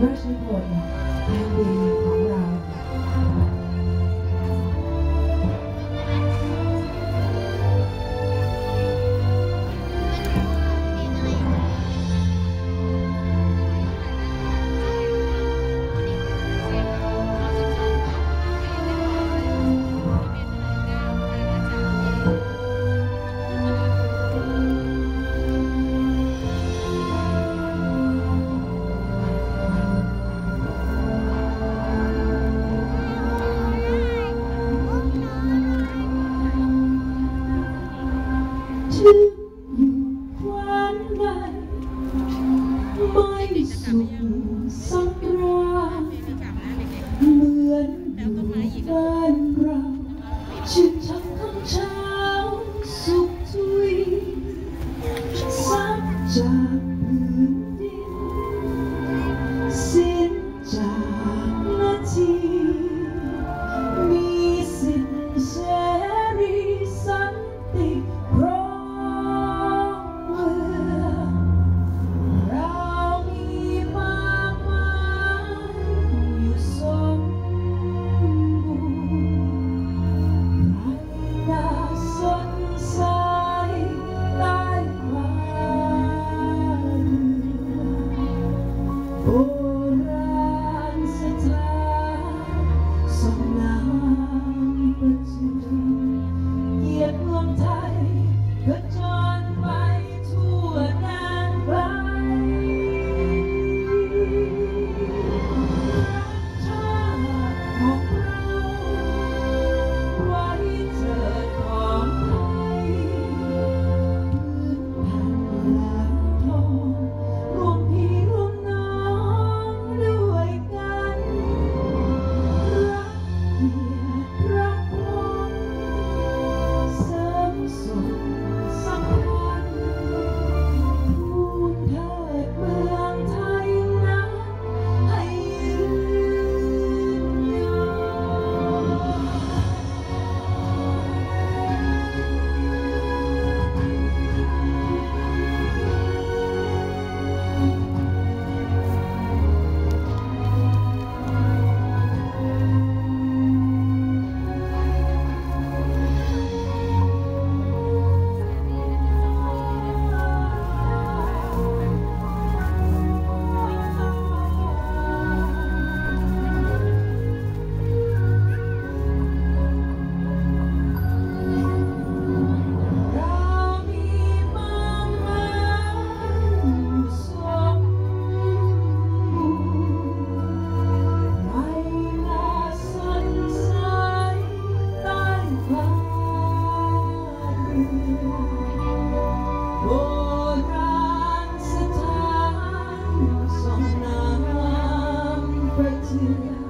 พระราชนิพน สอำป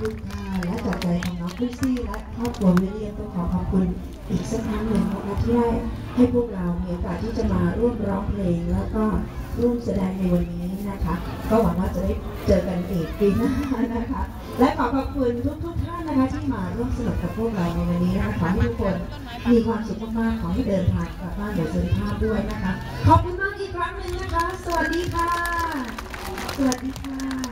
คุณค่ะและจากใจของน้องคริสซี่และครอบครัววิเลียมต้องขอขอบคุณอีกสักครั้งหนึ่งนะคะที่ได้ให้พวกเรามีโอกาสที่จะมาร่วมร้องเพลง แล้วก็ร่วมแสดงในวันนี้นะคะ ก็หวังว่าจะได้เจอกันอีกปีหน้านะคะ และขอขอบคุณทุกทุกๆท่านนะคะที่มาร่วมสนุกกับพวกเราในวันนี้นะคะขอให้ทุกคนมีความสุขมากๆขอให้เดินทางกลับบ้านโดยสวัสดิภาพด้วยนะคะ ขอบคุณมากอีกครั้งหนึ่งนะคะ สวัสดีค่ะ สวัสดีค่ะ